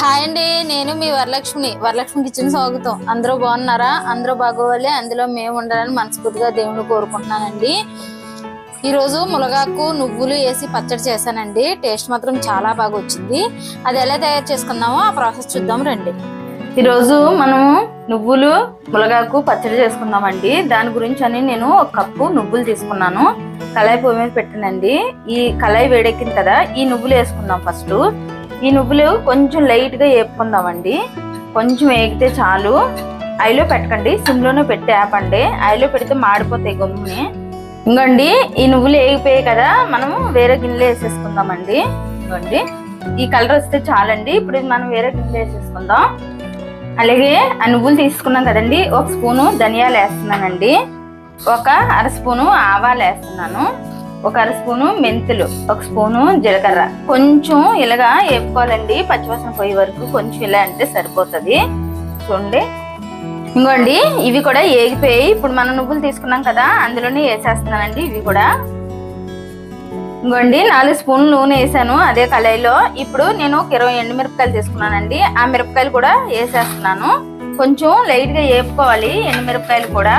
Hi అండి నేను మీ Varalakshmi Varalakshmi kitchen స్వాగతం. అందరూ బాగున్నారా? అందరూ బాగోవాలి అందులో మేము ఉండాలని మనస్ఫూర్తిగా దేవుని కోరుకుంటున్నానండి. ఈరోజు ములగాకు నువ్వులు వేసి పచ్చడి చేశానండి. టేస్ట్ మాత్రం చాలా బాగా వచ్చింది. అది ఎలా తయారు చేసుకుందామో ఆ ప్రాసెస్ చూద్దాం రండి. ఈరోజు మనము నువ్వులు ములగాకు పచ్చడి చేసుకుందామండి. దాని గురించి అని నేను ఒక కప్పు నువ్వులు తీసుకున్నాను. కళాయి పొయ్యి మీద పెట్టానండి. ఈ కళాయి వేడెక్కింది కదా ఈ నువ్వులు వేసుకుందాం ఫస్ట్. ఈ నువ్వులు కొంచెం లైట్గా వేపుకుందామండి కొంచెం వేగితే చాలు. ఐలో పెట్టకండి. సిమ్లోనే పెట్టి ఆపండి. ఐలో పెడితే మాడిపోతాయి గమ్ముని ఇంకోండి ఈ నువ్వులు వేగిపోయాయి కదా మనము వేరే గిన్నెలో వేసేసుకుందామండి. ఇంకోండి ఈ కలర్ వస్తే చాలండి. ఇప్పుడు మనం వేరే గిన్నెలో వేసేసుకుందాం. అలాగే ఆ నువ్వులు తీసుకున్నాం కదండి ఒక స్పూను ధనియాలు వేస్తున్నానండి. ఒక అర స్పూను ఆవాలు వేస్తున్నాను. ఒక అర స్పూను మెంతులు ఒక స్పూను జీలకర్ర. కొంచెం ఇలాగా వేపుకోవాలండి. పచ్చివాసన పోయే వరకు కొంచెం ఇలా అంటే సరిపోతుంది. చూడండి. ఇంకోండి ఇవి కూడా ఏగిపోయాయి ఇప్పుడు మనం నువ్వులు తీసుకున్నాం కదా అందులోనే వేసేస్తున్నానండి ఇవి కూడా. ఇంకోండి నాలుగు స్పూన్లు నూనె వేసాను అదే కళాయిలో. ఇప్పుడు నేను ఒక ఇరవై ఎండు మిరపకాయలు తీసుకున్నానండి. ఆ మిరపకాయలు కూడా వేసేస్తున్నాను. కొంచెం లైట్గా వేపుకోవాలి ఎండు మిరపకాయలు కూడా.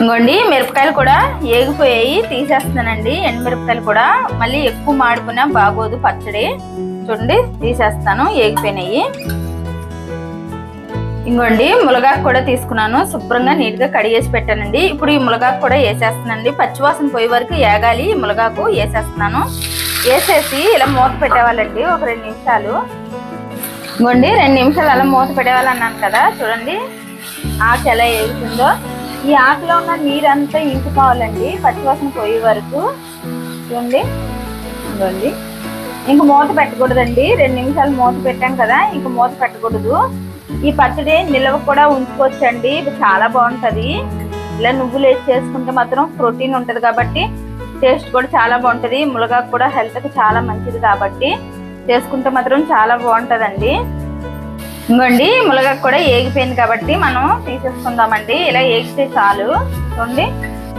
ఇంకోండి మిరపకాయలు కూడా ఏగిపోయాయి తీసేస్తానండి ఎండు మిరపకాయలు కూడా మళ్ళీ ఎక్కువ మాడిపోయినా బాగోదు పచ్చడి. చూడండి తీసేస్తాను ఏగిపోయినాయి. ఇంకోండి ములగాకు కూడా తీసుకున్నాను శుభ్రంగా నీట్గా కడిగేసి పెట్టానండి. ఇప్పుడు ఈ ములగాకు కూడా వేసేస్తానండి పచ్చివాసన పోయే వరకు ఏగాలి ఈ ములగాకు వేసేస్తున్నాను. వేసేసి ఇలా మూత పెట్టేవాళ్ళండి ఒక రెండు నిమిషాలు. ఇంకోండి రెండు నిమిషాలు అలా మూత పెట్టేవాళ్ళు అన్నాను కదా చూడండి ఆకు ఎలా ఏగుతుందో. ఈ ఆకులో ఉన్న నీరంతా ఇంకుకోవాలండి పచ్చివాసన పోయే వరకు. చూడండి ఇవ్వండి. ఇంక మూత పెట్టకూడదండి. రెండు నిమిషాలు మూత పెట్టాం కదా ఇంక మూత పెట్టకూడదు. ఈ పచ్చడి నిల్వ కూడా ఉంచుకోవచ్చండి. ఇది చాలా బాగుంటుంది. ఇలా నువ్వులు వేసి చేసుకుంటే మాత్రం ప్రోటీన్ ఉంటుంది కాబట్టి టేస్ట్ కూడా చాలా బాగుంటుంది. ములగాకు కూడా హెల్త్కి చాలా మంచిది కాబట్టి చేసుకుంటే మాత్రం చాలా బాగుంటుందండి. ఇంకోండి ములగ కూడా ఏగిపోయింది కాబట్టి మనం తీసేసుకుందామండి. ఇలా ఏగితే చాలు. చూడండి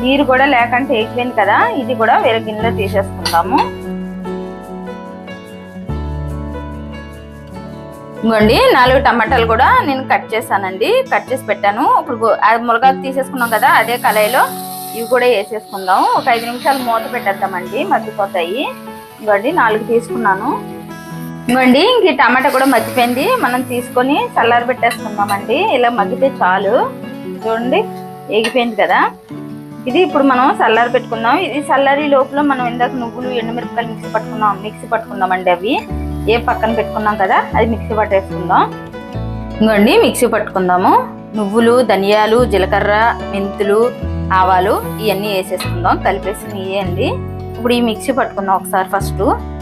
నీరు కూడా లేకంటే ఏగిపోయింది కదా ఇది కూడా వేరే గిన్నెలో తీసేసుకుందాము. ఇంకోండి నాలుగు టమాటాలు కూడా నేను కట్ చేశానండి. కట్ చేసి పెట్టాను. ఇప్పుడు గో- తీసేసుకున్నాం కదా అదే కళాయిలో. ఇవి కూడా వేసేసుకుందాం ఒక ఐదు నిమిషాలు మూత పెట్టేద్దామండి మగ్గిపోతాయి. ఇంకోండి నాలుగు తీసుకున్నాను. ఇవ్వండి. ఇంక టమాటా కూడా మగ్గిపోయింది. మనం తీసుకొని చల్లారి పెట్టేసుకుందామండి. ఇలా మగ్గితే చాలు. చూడండి ఎగిపోయింది కదా. ఇది ఇప్పుడు మనం చల్లారి పెట్టుకుందాం ఇది చల్లారి లోపల మనం ఇందాక నువ్వులు ఎండుమిరపకాయలు మిక్సీ పట్టుకున్నాం. మిక్సీ పట్టుకుందామండి అవి. ఏ పక్కన పెట్టుకున్నాం కదా అది మిక్సీ పట్టేసుకుందాం. ఇవ్వండి మిక్సీ పట్టుకుందాము. నువ్వులు ధనియాలు జీలకర్ర మెంతులు ఆవాలు ఇవన్నీ వేసేసుకుందాం. కలిపేసి అండి. ఇప్పుడు ఈ మిక్సీ పట్టుకుందాం ఒకసారి ఫస్ట్.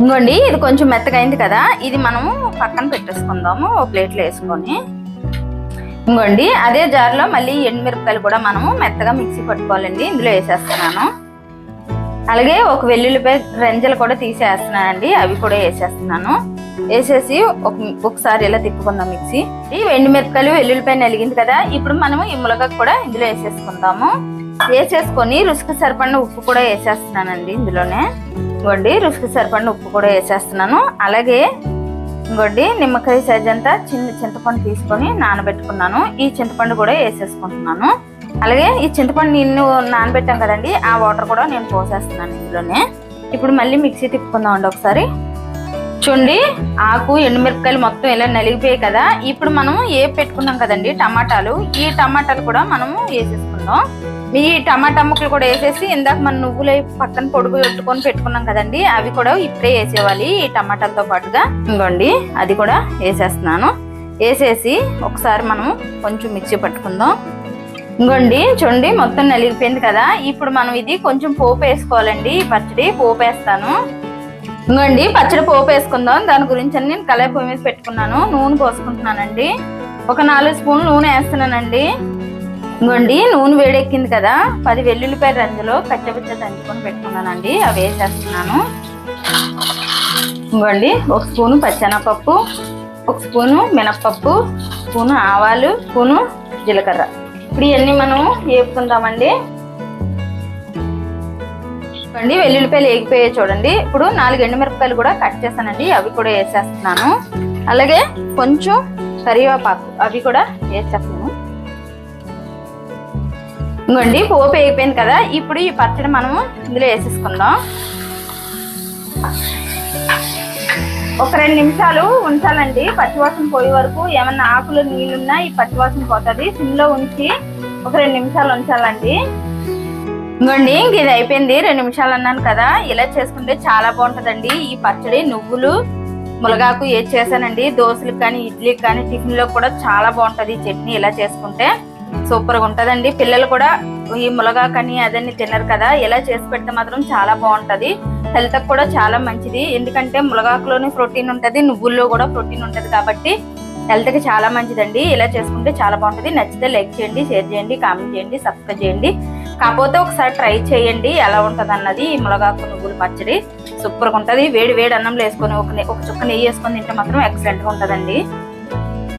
ఇంకోండి ఇది కొంచెం మెత్తగా అయింది కదా ఇది మనము పక్కన పెట్టేసుకుందాము ఒక ప్లేట్లో వేసుకొని. ఇంకోండి అదే జార్లో మళ్ళీ ఎండుమిరపకాయలు కూడా మనము మెత్తగా మిక్సీ పట్టుకోవాలండి ఇందులో వేసేస్తున్నాను. అలాగే ఒక వెల్లుల్లిపాయ రెంజలు కూడా తీసేస్తున్నానండి అవి కూడా వేసేస్తున్నాను. వేసేసి ఒక ఒకసారి ఇలా తిప్పుకుందాం మిక్సీ. ఈ ఎండుమిరపకాయలు వెల్లుల్లిపాయ నలిగింది కదా ఇప్పుడు మనము ఈ ములగకు కూడా ఇందులో వేసేసుకుందాము. వేసేసుకొని రుసుకు సరిపడిన ఉప్పు కూడా వేసేస్తున్నానండి ఇందులోనే. ఇంకోండి రుసుకు సరిపడిన ఉప్పు కూడా వేసేస్తున్నాను. అలాగే ఇంకోండి నిమ్మకాయ సైజ్ అంతా చిన్న చింతపండు తీసుకొని నానబెట్టుకున్నాను. ఈ చింతపండు కూడా వేసేసుకుంటున్నాను. అలాగే ఈ చింతపండు నీళ్ళు నానబెట్టాం కదండి ఆ వాటర్ కూడా నేను పోసేస్తున్నాను ఇందులోనే. ఇప్పుడు మళ్ళీ మిక్సీ తిప్పుకుందామండి ఒకసారి. చూడండి ఆకు ఎండుమిరపకాయలు మొత్తం ఇలా నలిగిపోయాయి కదా. ఇప్పుడు మనం ఏ పెట్టుకున్నాం కదండి? టమాటాలు. ఈ టమాటాలు కూడా మనము వేసేసుకుందాం. ఈ టమాటా ముక్కలు కూడా వేసేసి ఇందాక మనం నువ్వులు పక్కన పొడుగు పెట్టుకొని పెట్టుకున్నాం కదండి. అవి కూడా ఇప్పుడే వేసేవాలి ఈ టమాటాలతో పాటుగా. ఇంకోండి అది కూడా వేసేస్తున్నాను. వేసేసి ఒకసారి మనం కొంచెం మిక్సీ పట్టుకుందాం. ఇంకోండి చూడండి మొత్తం నలిగిపోయింది కదా. ఇప్పుడు మనం ఇది కొంచెం పోపు వేసుకోవాలండి. పచ్చడి పోపు వేస్తాను. ఇంకోండి పచ్చడి పోపు వేసుకుందాం. దాని గురించి నేను కళాయి పొయ్యి మీద పెట్టుకున్నాను. నూనె పోసుకుంటున్నానండి. ఒక నాలుగు స్పూన్లు నూనె వేస్తున్నానండి. ఇంకోండి నూనె వేడెక్కింది కదా. పది వెల్లుల్లిపాయ రంజులో కచ్చబిచ్చ దంచుకొని పెట్టుకున్నానండి. అవి వేసేస్తున్నాను. ఇంకోండి ఒక స్పూను పచ్చెనపప్పు ఒక స్పూను మినప్పప్పు స్పూను ఆవాలు స్పూను జీలకర్ర. ఇప్పుడు ఇవన్నీ మనం వేపుకుందామండి. అండి వెల్లుల్లిపాయలు ఏగిపోయాయి చూడండి. ఇప్పుడు నాలుగు ఎండుమిరపకాయలు కూడా కట్ చేశానండి. అవి కూడా వేసేస్తున్నాను. అలాగే కొంచెం కరివేపాకు అవి కూడా వేసేస్తాను ఇంకోండి పోపు వేగిపోయింది కదా. ఇప్పుడు ఈ పచ్చడి మనము ఇందులో వేసేసుకుందాం. ఒక రెండు నిమిషాలు ఉంచాలండి. పచ్చివాసన పోయే వరకు ఏమన్నా ఆకులు నీళ్ళున్నా ఈ పచ్చివాసన పోతుంది. సిమ్లో ఉంచి ఒక రెండు నిమిషాలు ఉంచాలండి. ఇంకోండి ఇంక ఇది అయిపోయింది. రెండు నిమిషాలు అన్నాను కదా ఇలా చేసుకుంటే చాలా బాగుంటుందండి. ఈ పచ్చడి నువ్వులు ములగాకు ఏది చేశానండి. దోశలకు కానీ ఇడ్లీకి కానీ టిఫిన్లో కూడా చాలా బాగుంటుంది ఈ చట్నీ ఇలా చేసుకుంటే. సూపర్గా ఉంటుందండి. పిల్లలు కూడా ఈ ములగాకు అని అదన్నీ తినరు కదా ఇలా చేసి పెడితే మాత్రం చాలా బాగుంటుంది. హెల్త్ కూడా చాలా మంచిది. ఎందుకంటే ములగాకులోనే ప్రోటీన్ ఉంటుంది నువ్వుల్లో కూడా ప్రోటీన్ ఉంటుంది కాబట్టి హెల్త్కి చాలా మంచిదండి. ఇలా చేసుకుంటే చాలా బాగుంటుంది. నచ్చితే లైక్ చేయండి షేర్ చేయండి కామెంట్ చేయండి సబ్స్క్రైబ్ చేయండి. కాకపోతే ఒకసారి ట్రై చేయండి ఎలా ఉంటుంది అన్నది మునగాకు నువ్వులు పచ్చడి. సూపర్గా ఉంటుంది వేడి వేడి అన్నంలో వేసుకొని ఒక ఒక చుక్క నెయ్యి వేసుకొని తింటే మాత్రం ఎక్సలెంట్గా ఉంటుందండి.